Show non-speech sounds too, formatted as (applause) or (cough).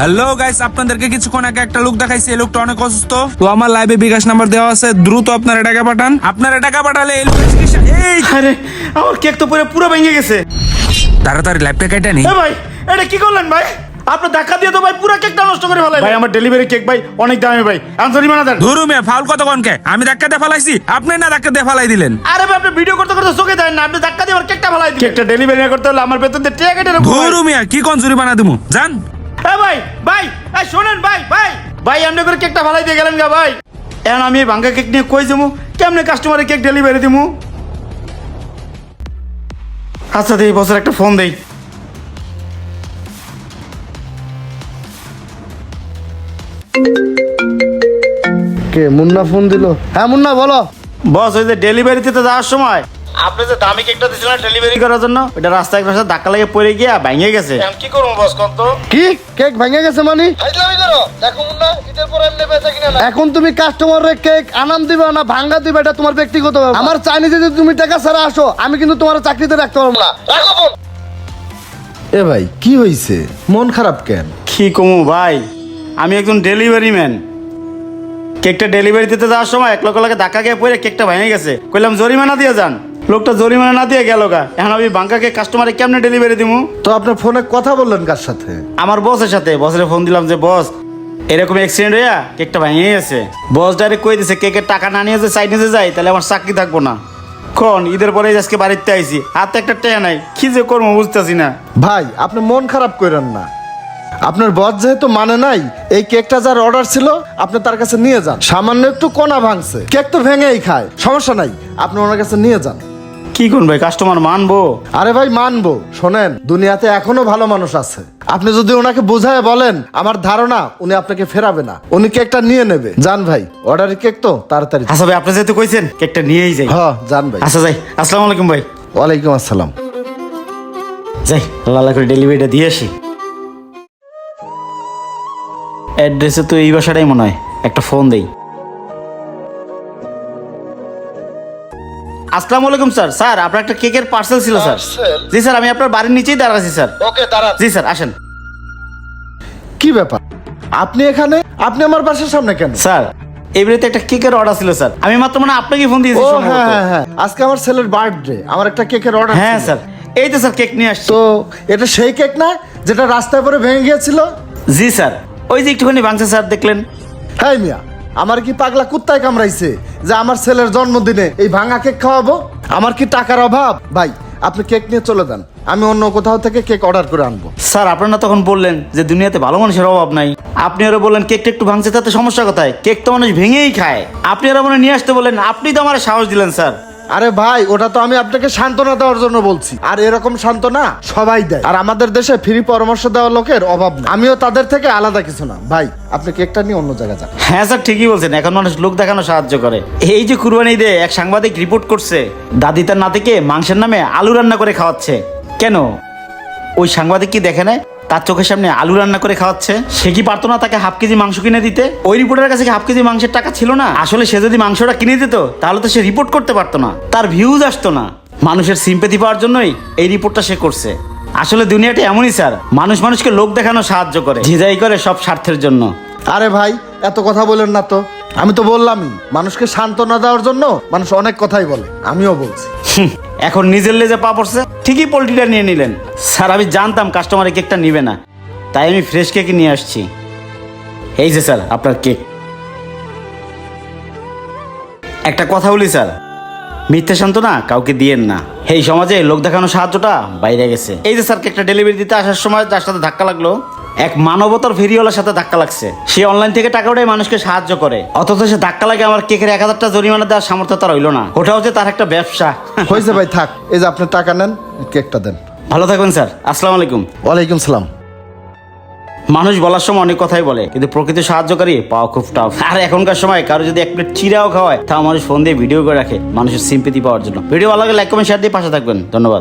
Hello guys আপনাদেরকে কিছুক্ষণ আগে একটা লোক দেখাইছি। এই লোকটা অনেক অসুস্থ। তো আমার লাইভে বিকাশ নাম্বার দেওয়া আছে। দ্রুত আপনারা টাকা পাঠান। আপনারা টাকা পাঠালে এই লোকের চিকিৎসা এই! আরে আমার কেক তো পুরো পুরো ভেঙে গেছে। তাড়াতাড়ি লাইভটা কেটে নি। এ ভাই এটা কি করলেন ভাই? ধাক্কা দিয়ে তো ভাই পুরো কেকটা নষ্ট করে ফেলাই ভাই আমার ডেলিভারি কেক ভাই অনেক দামি ভাই। আনসারি মানা দেন ধরু মে ফাউল কত কনকে? আমি ধাক্কা দিয়ে ফালাইছি। আপনি না ধাক্কা দিয়ে ফালাই দিলেন। আরে ভাই আপনি ভিডিও করতে করতে চোখে দেন না। আপনি ধাক্কা দিয়ে আমার কেকটা ফেলাই দিন কেকটা ডেলিভারি করতে হলে আমার বেতন দিয়ে কেটে ধরু মিয়া কি কোন বানা দিমু? জান এ ভাই ভাই এই শোনেন ভাই ভাই। ভাই এমনি করে কেকটা ফেলাই দিয়ে গেলেন গা ভাই। এখন আমি ভাঙ্গা কেক নিয়ে কই যাব? কেমনে কাস্টমারের কেক ডেলিভারি দিমু? আচ্ছা দেই বছর একটা ফোন দেই। কে মুন্না ফোন দিল? হ্যাঁ মুন্না বলো। বস ওই যে ডেলিভারিতে তো যাওয়ার সময়। আপনি যে দামি কেকটা দিয়েছিলেন ডেলিভারি করার জন্য ওটা রাস্তায় রাস্তায় ধাক্কা লাগে পড়ে গিয়া ভেঙে গেছে। এখন কি করব বস কত কি? কেক ভেঙে গেছে মানে? এখন তুমি কাস্টমারের কেক আনাম দিবে না ভাঙ্গা দিবে এটা তোমার ব্যক্তিগত ব্যাপার। আমার চাইনি যদি তুমি টাকা ছাড়া আসো আমি কিন্তু তোমার চাকরিতে রাখতে পারব না। রাখো ফোন এ ভাই কি হইছে? মন খারাপ কেন? কি কমু ভাই? আমি একজন ডেলিভারি ম্যান কেকটা ডেলিভারি দিতে যাওয়ার সময় এক লোক লাগে ধাক্কা গিয়ে পড়ে কেকটা ভেঙে গেছে। কইলাম জরিমানা দিয়ে যান। লোকটা জরিমানা না দিয়ে গেল গা। এখন আমি বাঙ্কাকে কাস্টমারে কেমনে ডেলিভারি দিমু? তো আপনার ফোনে কথা বললেন কার সাথে? আমার বসের সাথে। বসের ফোন দিলাম যে বস এরকম অ্যাক্সিডেন্ট হইয়া কেকটা ভেঙে গেছে। বস ডাইরেক্ট কই দিছে কেকের টাকা না নিয়ে যে চাইনিজে যাই তাহলে আমার চাকরি থাকব না। কোন ঈদের পরে আজকে বাড়িতে আইছি। হাতে একটা টেয়া নাই কি যে করব বুঝতেছি না। ভাই আপনি মন খারাপ করেন না। আপনার বস যেহেতু মানে নাই এই কেকটা যার অর্ডার ছিল আপনি তার কাছে নিয়ে যান। সামান্য একটু কোনা ভাঙছে। কেক তো ভেঙেই খায় সমস্যা নাই আপনি ওনার কাছে নিয়ে যান। কি করুন ভাই? কাস্টমার মানবো? আরে ভাই মানবো। শোনেন দুনিয়াতে এখনও ভালো মানুষ আছে। আপনি যদি ওনাকে বুঝায় বলেন আমার ধারণা উনি আপনাকে ফেরাবে না। উনি কেকটা নিয়ে নেবে। যান ভাই অর্ডারের কেক তো তাড়াতাড়ি। আচ্ছা ভাই আপনি যেহেতু কইছেন কেকটা নিয়েই যাই। হ্যাঁ যান ভাই। আচ্ছা যাই আসসালামু আলাইকুম ভাই। ওয়ালাইকুম আসসালাম। যাই আল্লাহ আল্লাহ করে ডেলিভারিটা দিয়ে আসি। অ্যাড্রেসে তো এই বাসাটাই মনে হয় একটা ফোন দেই। আসসালামু আলাইকুম স্যার। স্যার আপনার একটা কেকের পার্সেল ছিল স্যার। জি স্যার আমি আপনার বাড়ির নিচেই দাঁড়াচ্ছি স্যার। ওকে দাঁড়ান। জি স্যার আসেন। কি ব্যাপার? আপনি এখানে? আপনি আমার বাসার সামনে কেন? স্যার বাড়িতে একটা কেকের অর্ডার ছিল স্যার। আমি মাত্র মানে আপনাকে ফোন দিয়েছি ও হ্যাঁ হ্যাঁ হ্যাঁ। আজকে আমার ছেলের বার্থডে আমার একটা কেকের অর্ডার হ্যাঁ স্যার। এই তো স্যার কেক নিয়ে আসছি। তো এটা সেই কেক না যেটা রাস্তায় পরে ভেঙে গিয়েছিল? জি স্যার। ওই যে একটুখানি ভাঙছে স্যার দেখলেন। হ্যাঁ মিয়া আমার কি পাগলা কুত্তায় কামড়াইছে যে আমার ছেলের জন্মদিনে এই ভাঙা কেক খাওয়াবো? আমার কি টাকার অভাব? ভাই, আপনি কেক নিয়ে চলে যান। আমি অন্য কোথাও থেকে কেক অর্ডার করে আনব। স্যার, আপনারা তখন বললেন যে দুনিয়াতে ভালো মানুষের অভাব নাই। আপনি আরও বললেন কেকটা একটু ভাঙছে তাতে সমস্যা কোথায়? কেক তো মানুষ ভেঙেই খায়। আপনি আরও মনে নিয়ে আসতে বললেন। আপনি তো আমার সাহস দিলেন, স্যার। আরে ভাই, ওটা তো আমি আপনাকে সান্ত্বনা দেওয়ার জন্য বলছি। আর এরকম সান্ত্বনা সবাই দেয়। আর আমাদের দেশে ফ্রি পরামর্শ দেওয়া লোকের অভাব না আমিও তাদের থেকে আলাদা কিছু না। ভাই, আপনি কেকটা নিয়ে অন্য জায়গায় যান। হ্যাঁ স্যার, ঠিকই বলছেন। এখন মানুষ লোক দেখানো সাহায্য করে। এই যে কুরবানি ঈদে এক সাংবাদিক রিপোর্ট করছে, দাদি তার নাতিকে মাংসের নামে আলু রান্না করে খাওয়াচ্ছে। কেন? ওই সাংবাদিক কি দেখে নেয়? তার চোখের সামনে আলু রান্না করে খাওয়াচ্ছে। সে কি পারতো না তাকে হাফ কেজি মাংস কিনে দিতে? ওই রিপোর্টারের কাছে হাফ কেজি মাংসের টাকা ছিল না? আসলে সে যদি মাংসটা কিনে দিত, তাহলে তো সে রিপোর্ট করতে পারতো না। তার ভিউজ আসতো না। মানুষের সিম্পেথি পাওয়ার জন্যই এই রিপোর্টটা সে করছে। আসলে দুনিয়াটা এমনই, স্যার। মানুষ মানুষকে লোক দেখানো সাহায্য করে, ঝিঝাই করে সব স্বার্থের জন্য। আরে ভাই, এত কথা বলেন না তো। আমি তো বললামই, মানুষকে সান্ত্বনা দেওয়ার জন্য মানুষ অনেক কথাই বলে, আমিও বলছি। (laughs) এখন নিজের লেজে পা পড়ছে, ঠিকই পোলট্রিটা নিয়ে নিলেন। স্যার, আমি জানতাম কাস্টমারের কেকটা নিবে না। তাই আমি ফ্রেশ কেক নিয়ে আসছি। এই যে স্যার, আপনার কেক একটা কথা বলি স্যার, মিথ্যে সান্ত্বনা কাউকে দিয়েন না। এই সমাজে লোক দেখানো সাহায্যটা বাইরে গেছে। এই যে স্যার কেকটা ডেলিভারি দিতে আসার সময় তার সাথে ধাক্কা লাগল এক মানবতার ফেরিওয়ালার সাথে ধাক্কা লাগছে। সে অনলাইন থেকে টাকা উঠে মানুষকে সাহায্য করে। অথচ সে ধাক্কা লাগে আমার কেকের এক হাজারটা জরিমানা দেওয়ার সামর্থ্য তার হইল না। ওটা হচ্ছে তার একটা ব্যবসা। হয়েছে ভাই থাক। এই যে আপনি টাকা নেন কেকটা দেন। ভালো থাকবেন স্যার। আসসালামু আলাইকুম। ওয়ালাইকুম সালাম। মানুষ বলার সময় অনেক কথাই বলে কিন্তু প্রকৃতি সাহায্যকারী পাওয়া খুব টাফ আর এখনকার সময় কারও যদি এক প্লেট চিরাও খাওয়ায় তাও মানুষ ফোন দিয়ে ভিডিও করে রাখে মানুষের সিম্পেতি পাওয়ার জন্য। ভিডিও ভালো লাগে লাইক কমেন্ট শেয়ার দিয়ে পাশে থাকবেন। ধন্যবাদ।